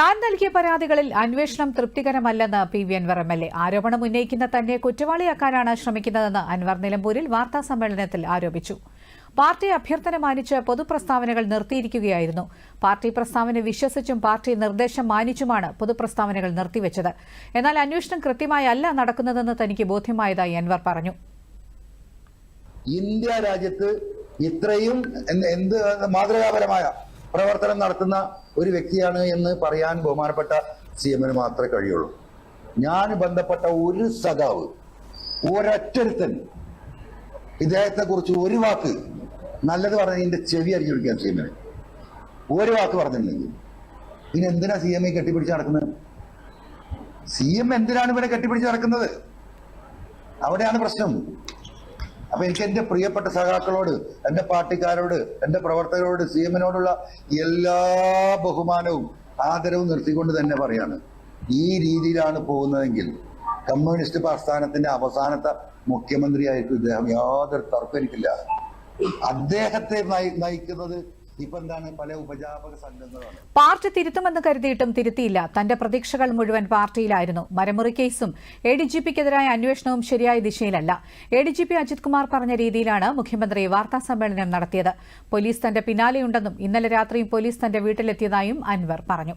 താൻ നൽകിയ പരാതികളിൽ അന്വേഷണം തൃപ്തികരമല്ലെന്ന് P V Anvar M L A. ആരോപണം ഉന്നയിക്കുന്ന തന്നെ കുറ്റവാളിയാക്കാനാണ് ശ്രമിക്കുന്നതെന്ന് അൻവർ നിലമ്പൂരിൽ വാർത്താ സമ്മേളനത്തിൽ ആരോപിച്ചു. പാർട്ടി അഭ്യർത്ഥന മാനിച്ച് പൊതുപ്രസ്താവനകൾ നിർത്തിയിരിക്കുകയായിരുന്നു. പാർട്ടി പ്രസ്താവന വിശ്വസിച്ചും പാർട്ടി നിർദ്ദേശം മാനിച്ചുമാണ് പൊതുപ്രസ്താവനകൾ നിർത്തിവെച്ചത്. എന്നാൽ അന്വേഷണം കൃത്യമായി അല്ല നടക്കുന്നതെന്ന് തനിക്ക് ബോധ്യമായതായി അൻവർ പറഞ്ഞു. ഇന്ത്യ രാജ്യത്ത് ഇത്രയും എന്ത് മാതൃകാപരമായ പ്രവർത്തനം നടത്തുന്ന ഒരു വ്യക്തിയാണ് എന്ന് പറയാൻ ബഹുമാനപ്പെട്ട സി എമ്മിന് മാത്രമേ കഴിയുള്ളൂ. ഞാൻ ബന്ധപ്പെട്ട ഒരു സഖാവ് ഒരൊറ്റരുത്തൻ ഇദ്ദേഹത്തെ കുറിച്ച് ഒരു വാക്ക് നല്ലത് പറഞ്ഞ എന്റെ ചെവി അരിഞ്ഞു പിടിക്കാൻ സി എമ്മിന്. ഒരു വാക്ക് പറഞ്ഞിട്ടുണ്ടെങ്കിൽ പിന്നെ എന്തിനാ സി എം കെട്ടിപ്പിടിച്ച് നടക്കുന്നത്? സി എം എന്തിനാണ് ഇവിടെ കെട്ടിപ്പിടിച്ച് നടക്കുന്നത്? അവിടെയാണ് പ്രശ്നം. അപ്പൊ എനിക്ക് എന്റെ പ്രിയപ്പെട്ട സഖാക്കളോട് എന്റെ പാർട്ടിക്കാരോട് എന്റെ പ്രവർത്തകരോട് സി എമ്മിനോടുള്ള എല്ലാ ബഹുമാനവും ആദരവും നിർത്തിക്കൊണ്ട് തന്നെ പറയാണ്. ഈ രീതിയിലാണ് പോകുന്നതെങ്കിൽ കമ്മ്യൂണിസ്റ്റ് പ്രസ്ഥാനത്തിന്റെ അവസാനത്തെ മുഖ്യമന്ത്രിയായിരിക്കും ഇദ്ദേഹം യാതൊരു തർക്കം എനിക്കില്ല. അദ്ദേഹത്തെ നയിക്കുന്നത് പാർട്ടി തിരുത്തുമെന്ന് കരുതിയിട്ടും തിരുത്തിയില്ല. തന്റെ പ്രതീക്ഷകൾ മുഴുവൻ പാർട്ടിയിലായിരുന്നു. മരമുറി കേസും എ ഡി ജി പിക്കെതിരായ അന്വേഷണവും ശരിയായ ദിശയിലല്ല. A D G P Ajith Kumar പറഞ്ഞ രീതിയിലാണ് മുഖ്യമന്ത്രി വാർത്താ സമ്മേളനം നടത്തിയത്. പോലീസ് തന്റെ പിന്നാലെയുണ്ടെന്നും ഇന്നലെ രാത്രിയും പോലീസ് തന്റെ വീട്ടിലെത്തിയതായും അൻവർ പറഞ്ഞു.